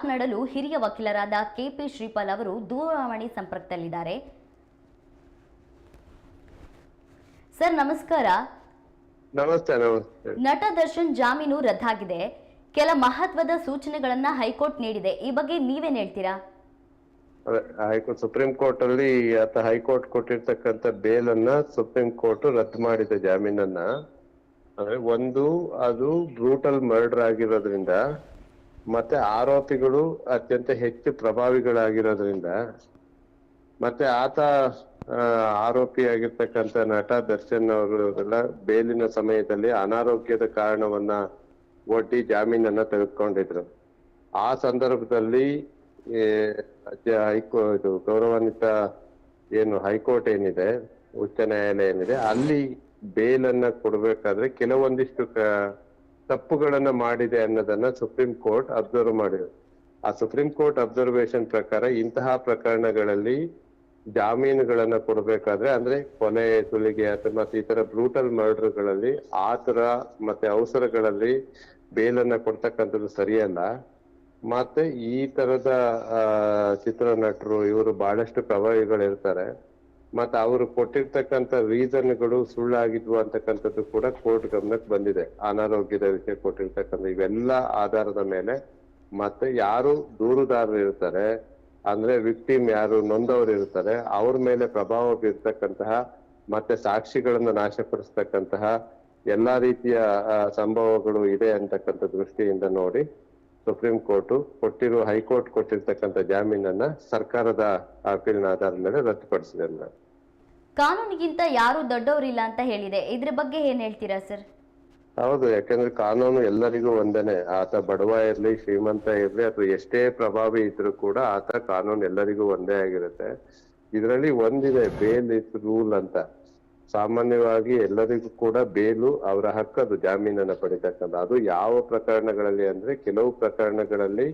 ಮಾತನಾಡಲು ಹಿರಿಯ ವಕೀಲರಾದ ಕೆಪಿ ಶ್ರೀಪಾಲ್ ಅವರು ದೂರವಾಣಿ ಸಂಪರ್ಕದಲ್ಲಿದ್ದಾರೆ. ಸರ್ ನಮಸ್ಕಾರ. ನಮಸ್ತೆ ನಮಸ್ತೆ. ನಟ ದರ್ಶನ್ ಜಾಮೀನು ರದ್ದಾಗಿದೆ. ಕೆಲ ಮಹತ್ವದ ಸೂಚನೆಗಳನ್ನ ಹೈಕೋರ್ಟ್ ನೀಡಿದೆ. ಈ ಬಗ್ಗೆ ನೀವೇನ್ ಹೇಳ್ತೀರಾ? ಹೈಕೋರ್ಟ್ ಸುಪ್ರೀಂ ಕೋರ್ಟ್ ಅಲ್ಲಿ ಆತ ಹೈಕೋರ್ಟ್ ಕೊಟ್ಟಿರ್ತಕ್ಕಂಥ ಅನ್ನ ಸುಪ್ರೀಂ ಕೋರ್ಟ್ ರದ್ದು ಮಾಡಿದೆ ಜಾಮೀನನ್ನ. ಅಂದ್ರೆ ಒಂದು ಅದು ಬ್ರೂಟಲ್ ಮರ್ಡರ್ ಆಗಿರೋದ್ರಿಂದ ಮತ್ತೆ ಆರೋಪಿಗಳು ಅತ್ಯಂತ ಹೆಚ್ಚು ಪ್ರಭಾವಿಗಳಾಗಿರೋದ್ರಿಂದ ಮತ್ತೆ ಆತ ಆ, ಆರೋಪಿಯಾಗಿರ್ತಕ್ಕಂಥ ನಟ ದರ್ಶನ್ ಅವರೆಲ್ಲ ಬೇಲಿನ ಸಮಯದಲ್ಲಿ ಅನಾರೋಗ್ಯದ ಕಾರಣವನ್ನ ಒಡ್ಡಿ ಜಾಮೀನನ್ನ ತೆಗೆದುಕೊಂಡಿದ್ರು. ಆ ಸಂದರ್ಭದಲ್ಲಿ ಹೈಕೋ ಇದು ಗೌರವಾನ್ವಿತ ಏನು ಹೈಕೋರ್ಟ್ ಏನಿದೆ ಉಚ್ಚ ನ್ಯಾಯಾಲಯ ಏನಿದೆ ಅಲ್ಲಿ ಬೇಲನ್ನ ಕೊಡ್ಬೇಕಾದ್ರೆ ಕೆಲವೊಂದಿಷ್ಟು ತಪ್ಪುಗಳನ್ನ ಮಾಡಿದೆ ಅನ್ನೋದನ್ನ ಸುಪ್ರೀಂ ಕೋರ್ಟ್ ಅಬ್ಸರ್ವ್ ಮಾಡಿದೆ. ಆ ಸುಪ್ರೀಂ ಕೋರ್ಟ್ ಅಬ್ಸರ್ವೇಶನ್ ಪ್ರಕಾರ ಇಂತಹ ಪ್ರಕರಣಗಳಲ್ಲಿ ಜಾಮೀನುಗಳನ್ನ ಕೊಡ್ಬೇಕಾದ್ರೆ ಅಂದ್ರೆ ಕೊಲೆ, ಸುಲಿಗೆ ಅಥವಾ ಈ ತರ ಬ್ರೂಟಲ್ ಮರ್ಡರ್ಗಳಲ್ಲಿ ಆ ತರ ಮತ್ತೆ ಅವಸರಗಳಲ್ಲಿ ಬೇಲನ್ನ ಕೊಡ್ತಕ್ಕಂಥದ್ದು ಸರಿಯಲ್ಲ. ಮತ್ತೆ ಈ ತರದ, ಆ, ಚಿತ್ರನಟರು ಇವರು ಬಹಳಷ್ಟು ಪ್ರಭಾವಿಗಳಿರ್ತಾರೆ ಮತ್ತೆ ಅವರು ಕೊಟ್ಟಿರ್ತಕ್ಕಂಥ ರೀಸನ್ಗಳು ಸುಳ್ಳಾಗಿದ್ವು ಅಂತಕ್ಕಂಥದ್ದು ಕೂಡ ಕೋರ್ಟ್ ಗಮನಕ್ಕೆ ಬಂದಿದೆ. ಅನಾರೋಗ್ಯದ ವಿಷಯ ಕೊಟ್ಟಿರ್ತಕ್ಕಂಥ ಇವೆಲ್ಲ ಆಧಾರದ ಮೇಲೆ ಮತ್ತೆ ಯಾರು ದೂರುದಾರರು ಇರ್ತಾರೆ, ಅಂದ್ರೆ ವಿಕ್ಟಿಮ್ ಯಾರು ನೊಂದವರು ಇರ್ತಾರೆ, ಅವ್ರ ಮೇಲೆ ಪ್ರಭಾವ ಬೀರ್ತಕ್ಕಂತಹ ಮತ್ತೆ ಸಾಕ್ಷಿಗಳನ್ನ ನಾಶಪಡಿಸ್ತಕ್ಕಂತಹ ಎಲ್ಲಾ ರೀತಿಯ ಸಂಭವಗಳು ಇದೆ ಅಂತಕ್ಕಂಥ ದೃಷ್ಟಿಯಿಂದ ನೋಡಿ ಸುಪ್ರೀಂ ಕೋರ್ಟ್ ಕೊಟ್ಟಿರೋ ಹೈಕೋರ್ಟ್ ಕೊಟ್ಟಿರ್ತಕ್ಕಂಥ ಜಾಮೀನನ್ನ ಸರ್ಕಾರದ ಅಪೀಲಿನ ಆಧಾರದ ಮೇಲೆ ರದ್ದುಪಡಿಸಿದೆ ಕಾನೂನಿಗಿಂತ ಯಾರು ದೊಡ್ಡವರಿಲ್ಲ ಅಂತ ಹೇಳಿದೆ. ಇದ್ರ ಬಗ್ಗೆ ಏನ್ ಹೇಳ್ತೀರಾ ಸರ್? ಹೌದು, ಯಾಕಂದ್ರೆ ಕಾನೂನು ಎಲ್ಲರಿಗೂ ಒಂದೇನೆ. ಆತ ಬಡವ ಇರ್ಲಿ, ಶ್ರೀಮಂತ ಇರ್ಲಿ, ಅಥವಾ ಎಷ್ಟೇ ಪ್ರಭಾವಿ ಇದ್ರು ಕೂಡ ಆತ ಕಾನೂನು ಎಲ್ಲರಿಗೂ ಒಂದೇ ಆಗಿರುತ್ತೆ. ಇದರಲ್ಲಿ ಒಂದಿದೆ ಬೇಲ್ ಇಸ್ ರೂಲ್ ಅಂತ. ಸಾಮಾನ್ಯವಾಗಿ ಎಲ್ಲರಿಗೂ ಕೂಡ ಬೇಲು ಅವರ ಹಕ್ಕದು ಜಾಮೀನನ್ನು ಪಡಿತಕ್ಕಂಥ. ಅದು ಯಾವ ಪ್ರಕರಣಗಳಲ್ಲಿ ಅಂದ್ರೆ, ಕೆಲವು ಪ್ರಕರಣಗಳಲ್ಲಿ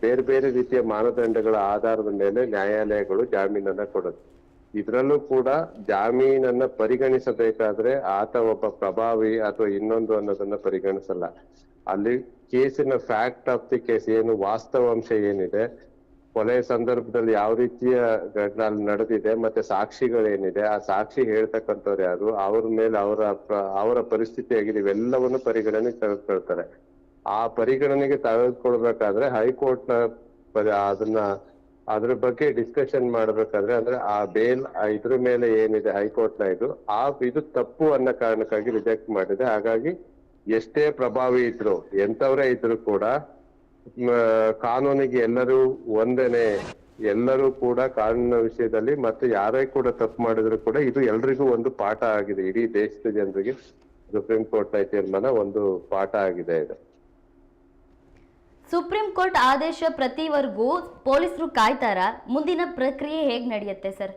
ಬೇರೆ ಬೇರೆ ರೀತಿಯ ಮಾನದಂಡಗಳ ಆಧಾರದ ಮೇಲೆ ನ್ಯಾಯಾಲಯಗಳು ಜಾಮೀನನ್ನ ಕೊಡುತ್ತೆ. ಇದ್ರಲ್ಲೂ ಕೂಡ ಜಾಮೀನನ್ನ ಪರಿಗಣಿಸಬೇಕಾದ್ರೆ ಆತ ಒಬ್ಬ ಪ್ರಭಾವಿ ಅಥವಾ ಇನ್ನೊಂದು ಅನ್ನೋದನ್ನ ಪರಿಗಣಿಸಲ್ಲ. ಅಲ್ಲಿ ಕೇಸಿನ ಫ್ಯಾಕ್ಟ್ ಆಫ್ ದಿ ಕೇಸ್ ಏನು, ವಾಸ್ತವಾಂಶ ಏನಿದೆ, ಕೊಲೆ ಸಂದರ್ಭದಲ್ಲಿ ಯಾವ ರೀತಿಯ ಘಟನೆ ಅಲ್ಲಿ ನಡೆದಿದೆ, ಮತ್ತೆ ಸಾಕ್ಷಿಗಳೇನಿದೆ, ಆ ಸಾಕ್ಷಿ ಹೇಳ್ತಕ್ಕಂಥವ್ರು ಯಾರು, ಅವ್ರ ಮೇಲೆ ಅವರ ಅವರ ಪರಿಸ್ಥಿತಿ ಆಗಿದೆ ಇವೆಲ್ಲವನ್ನು ಪರಿಗಣನೆಗೆ ತೆಗೆದುಕೊಳ್ತಾರೆ ಆ ಪರಿಗಣನೆಗೆ ತೆಗೆದುಕೊಳ್ಬೇಕಾದ್ರೆ ಹೈಕೋರ್ಟ್ ಅದನ್ನ ಅದ್ರ ಬಗ್ಗೆ ಡಿಸ್ಕಷನ್ ಮಾಡ್ಬೇಕಾದ್ರೆ ಅಂದ್ರೆ ಆ ಬೇಲ್ ಇದ್ರ ಮೇಲೆ ಏನಿದೆ ಹೈಕೋರ್ಟ್ನ ಇದು, ಆ ಇದು ತಪ್ಪು ಅನ್ನೋ ಕಾರಣಕ್ಕಾಗಿ ರಿಜೆಕ್ಟ್ ಮಾಡಿದೆ. ಹಾಗಾಗಿ ಎಷ್ಟೇ ಪ್ರಭಾವಿ ಇದ್ರು, ಎಂಥವರೇ ಇದ್ರು ಕೂಡ ಕಾನೂನಿಗೆ ಎಲ್ಲರೂ ಒಂದೇನೆ, ಎಲ್ಲರೂ ಕೂಡ ಕಾನೂನಿನ ವಿಷಯದಲ್ಲಿ ಮತ್ತೆ ಯಾರೇ ಕೂಡ ತಪ್ಪು ಮಾಡಿದ್ರು ಕೂಡ ಇದು ಎಲ್ರಿಗೂ ಒಂದು ಪಾಠ ಆಗಿದೆ. ಇಡೀ ದೇಶದ ಜನರಿಗೆ ಸುಪ್ರೀಂ ಕೋರ್ಟ್ನ ತೀರ್ಮಾನ ಒಂದು ಪಾಠ ಆಗಿದೆ ಇದು. ಸುಪ್ರೀಂ ಕೋರ್ಟ್ ಆದೇಶ ಪ್ರತಿವರೆಗೂ ಪೊಲೀಸರು ಕಾಯ್ತಾರ. ಮುಂದಿನ ಪ್ರಕ್ರಿಯೆ ಹೇಗ್ ನಡೆಯುತ್ತೆ ಸರ್?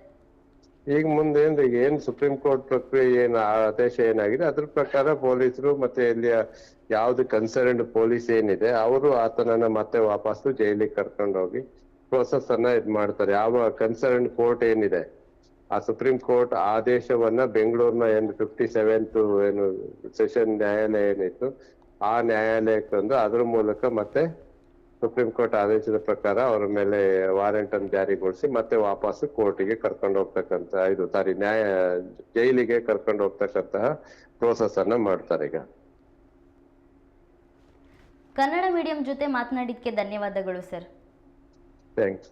ಈಗ ಮುಂದೆ ಏನ್ ಏನ್ ಸುಪ್ರೀಂ ಕೋರ್ಟ್ ಪ್ರಕ್ರಿಯೆ ಏನ್ ಆದೇಶ ಏನಾಗಿದೆ, ಅದ್ರ ಪ್ರಕಾರ ಪೊಲೀಸರು ಮತ್ತೆ ಇಲ್ಲಿಯ ಯಾವ್ದು ಕನ್ಸರ್ನ್ಡ್ ಪೊಲೀಸ್ ಏನಿದೆ, ಅವರು ಆತನನ್ನ ಮತ್ತೆ ವಾಪಸ್ ಜೈಲಿಗೆ ಕರ್ಕೊಂಡು ಹೋಗಿ ಪ್ರೋಸೆಸ್ ಅನ್ನ ಇದ್ ಮಾಡ್ತಾರೆ. ಯಾವ ಕನ್ಸರ್ನ್ಡ್ ಕೋರ್ಟ್ ಏನಿದೆ, ಆ ಸುಪ್ರೀಂ ಕೋರ್ಟ್ ಆದೇಶವನ್ನ ಬೆಂಗಳೂರಿನ ಏನು ಫಿಫ್ಟಿ ಸೆವೆಂತ್ ಏನು ಸೆಷನ್ ನ್ಯಾಯಾಲಯ ಏನಿತ್ತು ಆ ನ್ಯಾಯಾಲಯಕ್ಕೆ ತಂದು ಅದ್ರ ಮೂಲಕ ಮತ್ತೆ ಸುಪ್ರೀಂ ಕೋರ್ಟ್ ಆದೇಶದ ಪ್ರಕಾರ ಅವರ ಮೇಲೆ ವಾರೆಂಟ್ ಅನ್ನು ಜಾರಿಗೊಳಿಸಿ ಮತ್ತೆ ವಾಪಸ್ ಕೋರ್ಟಿಗೆ ಕರ್ಕೊಂಡು ಹೋಗ್ತಕ್ಕಂತ ಇದು ಸಾರಿ ನ್ಯಾಯ ಜೈಲಿಗೆ ಕರ್ಕೊಂಡು ಹೋಗ್ತಕ್ಕಂತಹ ಪ್ರೋಸೆಸ್ ಅನ್ನ ಮಾಡ್ತಾರೆ ಈಗ. ಕನ್ನಡ ಮೀಡಿಯಂ ಜೊತೆ ಮಾತನಾಡಿದ್ಕೆ ಧನ್ಯವಾದಗಳು ಸರ್. ಥ್ಯಾಂಕ್ಸ್